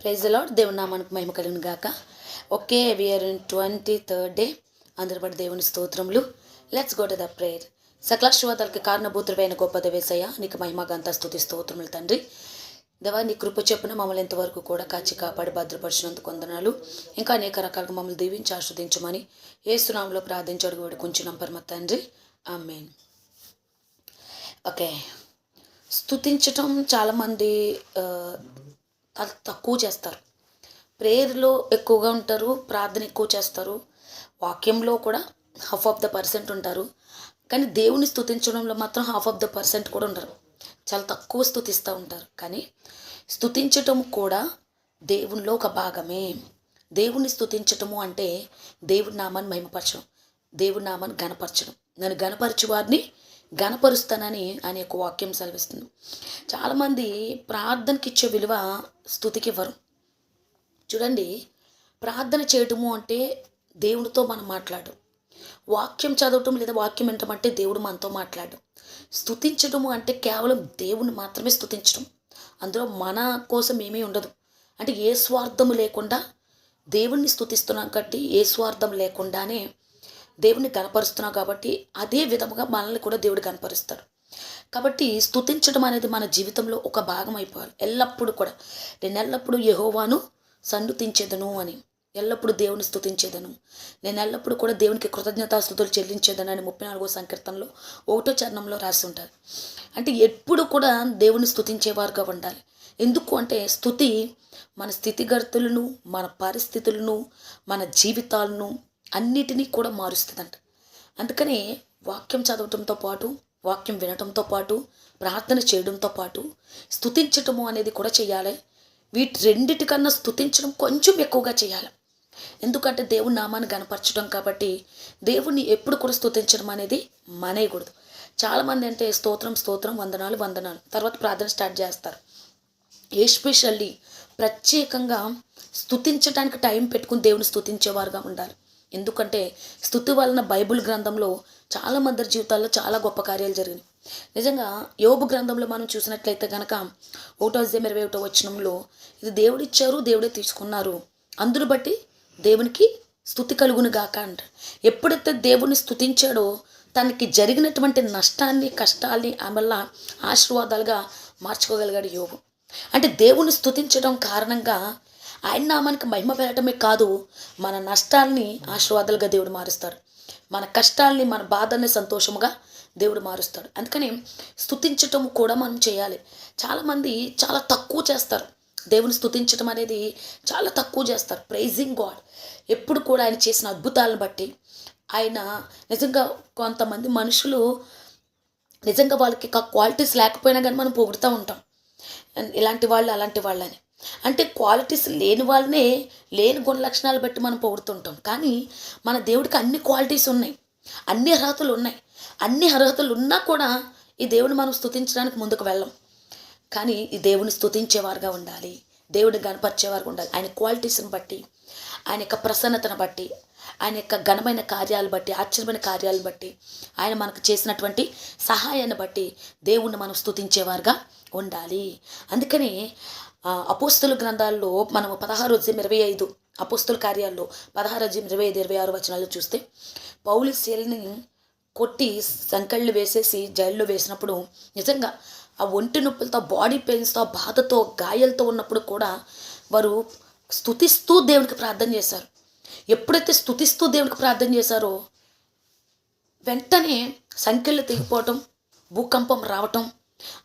Praise lord దేవుని నామానికి మహిమ కలిగిన గాక. Okay we are in twenty third day అందరిపడి దేవుని స్తోత్రములు. Let's go to the prayer సకలాశ్వాదాలకి కారణభూతుడైన గొప్ప దేవేశయ్య నీకు మహిమ గంత స్తోత్రములు తండ్రి. దేవా నీ కృప చెప్పున మమ్మల్ని ఇంతవరకు కూడా కాచి కాపాడి భద్రపరిచినందుకు వందనాలు. ఇంకా అనేక రకాలుగా మమ్మల్ని దీవించి ఆస్వాదించమని ఏసునామంలో ప్రార్థించి అడుగు వేడుకుంటున్నాం పరమ తండ్రి. Amen okay. స్థుతించటం చాలామంది తక్కువ చేస్తారు. ప్రేయర్లో ఎక్కువగా ఉంటారు ప్రార్థన ఎక్కువ చేస్తారు. వాక్యంలో కూడా హాఫ్ ఆఫ్ ద పర్సెంట్ ఉంటారు. కానీ దేవుని స్థుతించడంలో మాత్రం హాఫ్ ఆఫ్ ద పర్సెంట్ కూడా ఉండరు. చాలా తక్కువ స్తుతిస్తూ ఉంటారు. కానీ స్థుతించటం కూడా దేవునిలో ఒక భాగమే. దేవుణ్ణి స్థుతించటము అంటే దేవుడి నామాన్ని మహిమపరచడం దేవుడి నామాన్ని గణపరచడం నన్ను గణపరచు వారిని ఘనపరుస్తానని ఆయన యొక్క వాక్యం సెలవిస్తుంది. చాలామంది ప్రార్థనకి ఇచ్చే విలువ స్థుతికి ఇవ్వరు చూడండి ప్రార్థన చేయటము అంటే దేవుడితో మనం మాట్లాడడం వాక్యం చదవటం లేదా వాక్యం వినటం అంటే దేవుడు మనతో మాట్లాడడం స్థుతించడము అంటే కేవలం దేవుని మాత్రమే స్థుతించడం అందులో మన కోసం ఏమీ ఉండదు. అంటే ఏ స్వార్థము లేకుండా దేవుణ్ణి స్థుతిస్తున్నాం కాబట్టి ఏ స్వార్థం లేకుండానే దేవుని కనపరుస్తున్నాం కాబట్టి అదే విధముగా మనల్ని కూడా దేవుడు కనపరుస్తాడు. కాబట్టి స్థుతించడం అనేది మన జీవితంలో ఒక భాగం అయిపోవాలి. ఎల్లప్పుడూ కూడా. నేను ఎల్లప్పుడూ యహోవాను సన్నుతించేదను అని ఎల్లప్పుడూ దేవుని స్థుతించేదను నేను ఎల్లప్పుడూ కూడా దేవునికి కృతజ్ఞతాస్థుతులు చెల్లించేదను అని ముప్పై నాలుగో సంకీర్తనలో ఒకటో చరణంలో రాసి ఉంటారు. అంటే ఎప్పుడు కూడా దేవుని స్థుతించేవారుగా ఉండాలి. ఎందుకు అంటే స్థుతి మన స్థితిగతులను మన పరిస్థితులను మన జీవితాలను అన్నిటినీ కూడా మారుస్తుందంట. అందుకనే వాక్యం చదవటంతో పాటు వాక్యం వినటంతో పాటు ప్రార్థన చేయడంతో పాటు స్థుతించటము అనేది కూడా చేయాలి. వీటి రెండిటికన్నా స్థుతించడం కొంచెం ఎక్కువగా చేయాలి. ఎందుకంటే దేవుని నామాన్ని గనపరచడం కాబట్టి దేవుణ్ణి ఎప్పుడు కూడా స్థుతించడం అనేది మానేయకూడదు. చాలామంది అంటే స్తోత్రం స్తోత్రం వందనాలు వందనాలు. తర్వాత ప్రార్థన స్టార్ట్ చేస్తారు. ఎస్పెషల్లీ ప్రత్యేకంగా స్థుతించడానికి టైం పెట్టుకుని దేవుని స్థుతించేవారుగా ఉండాలి. ఎందుకంటే స్థుతి వలన బైబిల్ గ్రంథంలో చాలా మంది జీవితాల్లో చాలా గొప్ప కార్యాలు జరిగినాయి. నిజంగా యోబు గ్రంథంలో మనం చూసినట్లయితే కనుక ఒకటో అధ్యాయం ఇరవై ఒకటో వచనంలో ఇది దేవుడిచ్చారు దేవుడే తీసుకున్నారు. అందును బట్టి దేవునికి స్థుతి కలుగును గాక అంట. ఎప్పుడైతే దేవుని స్థుతించాడో తనకి జరిగినటువంటి నష్టాన్ని కష్టాల్ని వల్ల ఆశీర్వాదాలుగా మార్చుకోగలిగాడు యోగు అంటే దేవుని స్థుతించడం కారణంగా ఆయన నామానికి మహిమ పెరగటమే కాదు మన నష్టాల్ని ఆశీర్వాదాలుగా దేవుడు మారుస్తాడు. మన కష్టాల్ని మన బాధల్ని సంతోషముగా దేవుడు మారుస్తాడు. అందుకని స్థుతించటం కూడా మనం చేయాలి. చాలామంది చాలా తక్కువ చేస్తారు. దేవుని స్థుతించటం అనేది చాలా తక్కువ చేస్తారు. ప్రైజింగ్ గాడ్ ఎప్పుడు కూడా ఆయన చేసిన అద్భుతాలను బట్టి ఆయన నిజంగా కొంతమంది మనుషులు నిజంగా వాళ్ళకి క్వాలిటీస్ లేకపోయినా కానీ మనం పొగుడుతూ ఉంటాం. ఇలాంటి వాళ్ళు అలాంటి వాళ్ళని. అంటే క్వాలిటీస్ లేని వాళ్ళనే లేని గుణ లక్షణాలు బట్టి మనం పొగుడుతుంటాం. కానీ మన దేవుడికి అన్ని క్వాలిటీస్ ఉన్నాయి. అన్ని అర్హతలు ఉన్నాయి. అన్ని అర్హతలు ఉన్నా కూడా ఈ దేవుని మనం స్థుతించడానికి ముందుకు వెళ్ళం. కానీ ఈ దేవుని స్థుతించేవారుగా ఉండాలి. దేవుడిని గనపరిచేవారుగా ఉండాలి. ఆయన క్వాలిటీస్ని బట్టి ఆయన యొక్క ప్రసన్నతను బట్టి ఆయన యొక్క ఘనమైన కార్యాలు బట్టి ఆశ్చర్యమైన కార్యాలను బట్టి ఆయన మనకు చేసినటువంటి సహాయాన్ని బట్టి దేవుణ్ణి మనం స్థుతించేవారుగా ఉండాలి. అందుకని అపోస్తుల గ్రంథాల్లో మనం పదహారు అధ్యాయం ఇరవై ఐదు అపోస్తుల కార్యాల్లో పదహారు అధ్యాయం ఇరవై ఐదు ఇరవై ఆరు వచనాలు చూస్తే పౌలి శీలని కొట్టి సంకళ్ళు వేసేసి జైల్లో వేసినప్పుడు నిజంగా ఆ ఒంటి నొప్పులతో బాడీ పెయిన్స్తో బాధతో గాయాలతో ఉన్నప్పుడు కూడా వారు స్తుతిస్తూ దేవునికి ప్రార్థన చేశారు. ఎప్పుడైతే స్తుతిస్తూ దేవునికి ప్రార్థన చేశారో వెంటనే సంఖ్యలు తెగిపోవటం భూకంపం రావటం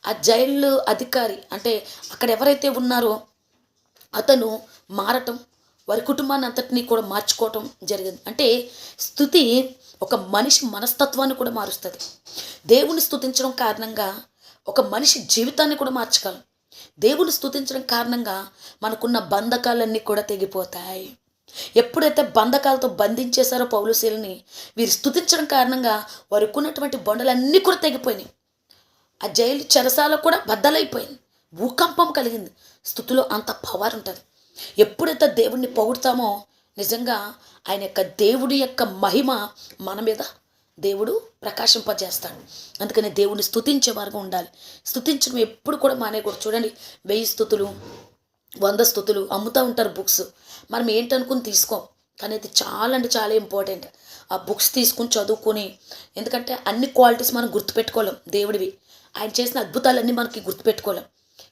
ఆ జైలు అధికారి అంటే అక్కడ ఎవరైతే ఉన్నారో అతను మారటం వారి కుటుంబాన్ని అంతటినీ కూడా మార్చుకోవటం జరిగింది. అంటే స్థుతి ఒక మనిషి మనస్తత్వాన్ని కూడా మారుస్తుంది. దేవుని స్థుతించడం కారణంగా ఒక మనిషి జీవితాన్ని కూడా మార్చగలం. దేవుని స్థుతించడం కారణంగా మనకున్న బంధకాలన్నీ కూడా తెగిపోతాయి. ఎప్పుడైతే బంధకాలతో బంధించేశారో పౌలుశీలని వీరు స్థుతించడం కారణంగా వారికి ఉన్నటువంటి బొండలన్నీ కూడా తెగిపోయినాయి. ఆ జైలు చెరసాల కూడా బద్దలైపోయింది. భూకంపం కలిగింది. స్థుతిలో అంత పవర్ ఉంటుంది. ఎప్పుడైతే దేవుణ్ణి పొగుడతామో నిజంగా ఆయన యొక్క దేవుడి యొక్క మహిమ మన మీద దేవుడు ప్రకాశింపజేస్తాడు. అందుకని దేవుడిని స్థుతించే వారుగా ఉండాలి. స్థుతించడం ఎప్పుడు కూడా మానేయకూడదు. చూడండి వెయ్యి స్థుతులు వంద స్థుతులు అమ్ముతూ ఉంటారు బుక్స్. మనం ఏంటనుకుని తీసుకోం. కానీ అది చాలా అంటే చాలా ఇంపార్టెంట్ ఆ బుక్స్ తీసుకుని చదువుకొని ఎందుకంటే అన్ని క్వాలిటీస్ మనం గుర్తుపెట్టుకోలేం దేవుడివి. ఆయన చేసిన అద్భుతాలన్నీ మనకి గుర్తుపెట్టుకోలేం.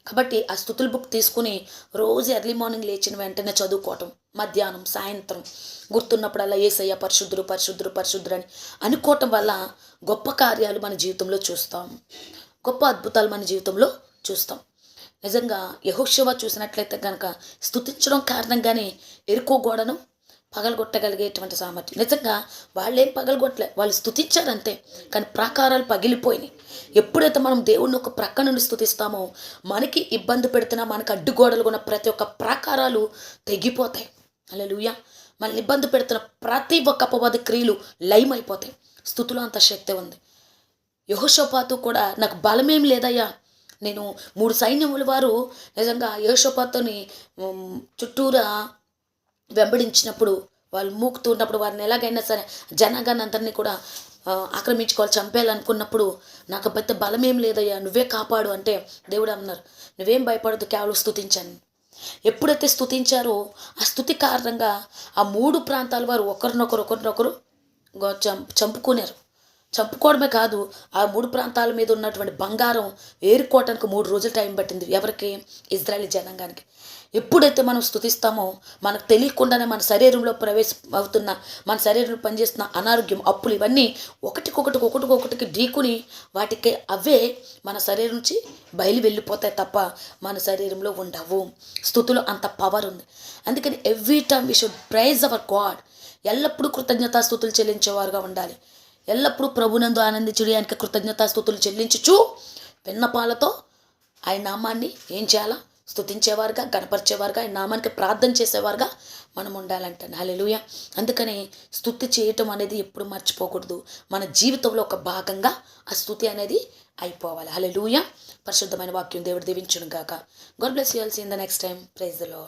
కాబట్టి ఆ స్థుతుల బుక్ తీసుకుని రోజు ఎర్లీ మార్నింగ్ లేచిన వెంటనే చదువుకోవటం మధ్యాహ్నం సాయంత్రం గుర్తున్నప్పుడల్లా ఏసయ్య పరిశుద్ధుడు పరిశుద్ధుడు పరిశుద్ధుడు అని అనుకోవటం వల్ల గొప్ప కార్యాలు మన జీవితంలో చూస్తాం. గొప్ప అద్భుతాలు మన జీవితంలో చూస్తాం. నిజంగా యహోశివ చూసినట్లయితే కనుక స్థుతించడం కారణంగానే ఎరుకో గోడను పగలగొట్టగలిగేటువంటి సామర్థ్యం. నిజంగా వాళ్ళేం పగలగొట్టలే వాళ్ళు స్థుతించారంతే కానీ ప్రాకారాలు పగిలిపోయినాయి. ఎప్పుడైతే మనం దేవుణ్ణి ఒక ప్రక్క నుండి స్థుతిస్తామో మనకి ఇబ్బంది పెడుతున్నా మనకి అడ్డుగోడలు ఉన్న ప్రతి ఒక్క ప్రాకారాలు తెగిపోతాయి. అలా మనల్ని ఇబ్బంది పెడుతున్న ప్రతి ఒక్క అపవాద క్రియలు లయమైపోతాయి. అయిపోతాయి స్థుతిలో అంత శక్తి ఉంది. యహోషోపాతు కూడా నాకు బలమేం లేదయ్యా. నేను మూడు సైన్యముల వారు. నిజంగా యహోషోపాతుని చుట్టూరా వెంబడించినప్పుడు వాళ్ళు మూకుతున్నప్పుడు వారిని ఎలాగైనా సరే జనాగాన్ని కూడా ఆక్రమించుకోవాలి చంపేయాలనుకున్నప్పుడు నాకు పెద్ద బలమేం లేదయ్యా నువ్వే కాపాడు అంటే దేవుడు అన్నారు. నువ్వేం భయపడదు కేవలం స్థుతించాను ఎప్పుడైతే స్థుతించారో ఆ స్థుతి కారణంగా ఆ మూడు ప్రాంతాల వారు ఒకరినొకరు ఒకరినొకరు చం- చంపుకున్నారు చంపుకోవడమే కాదు ఆ మూడు ప్రాంతాల మీద ఉన్నటువంటి బంగారం ఏరుకోవటానికి మూడు రోజులు టైం పట్టింది. ఎవరికి? ఇజ్రాయలీ జనాంగానికి. ఎప్పుడైతే మనం స్థుతిస్తామో మనకు తెలియకుండానే మన శరీరంలో ప్రవేశ అవుతున్న మన శరీరంలో పనిచేస్తున్న అనారోగ్యం అప్పులు ఇవన్నీ ఒకటికొకటి ఒకటికొకటికి ఢీకుని వాటికి అవే మన శరీరం నుంచి బయలు వెళ్ళిపోతాయి తప్ప మన శరీరంలో ఉండవు. స్థుతిలో అంత పవర్ ఉంది. అందుకని every time we should praise our God ఎల్లప్పుడూ కృతజ్ఞతాస్థుతులు చెల్లించేవారుగా ఉండాలి. ఎల్లప్పుడూ ప్రభునందు ఆనందించుడి. ఆయనకి కృతజ్ఞతాస్థుతులు చెల్లించుచు పిన్నపాలతో ఆయన నామాన్ని ఏం చేయాలా? స్తుతించేవారుగా గణపరిచేవారుగా ఆయన నామానికి ప్రార్థన చేసేవారుగా మనం ఉండాలంట హల్లెలూయా. అందుకని స్థుతి చేయటం అనేది ఎప్పుడు మర్చిపోకూడదు. మన జీవితంలో ఒక భాగంగా ఆ స్థుతి అనేది అయిపోవాలి. హలెలుయ పరిశుద్ధమైన వాక్యం దేవుడు దీవించును గాక God bless you all in the next time ప్రైజ్లో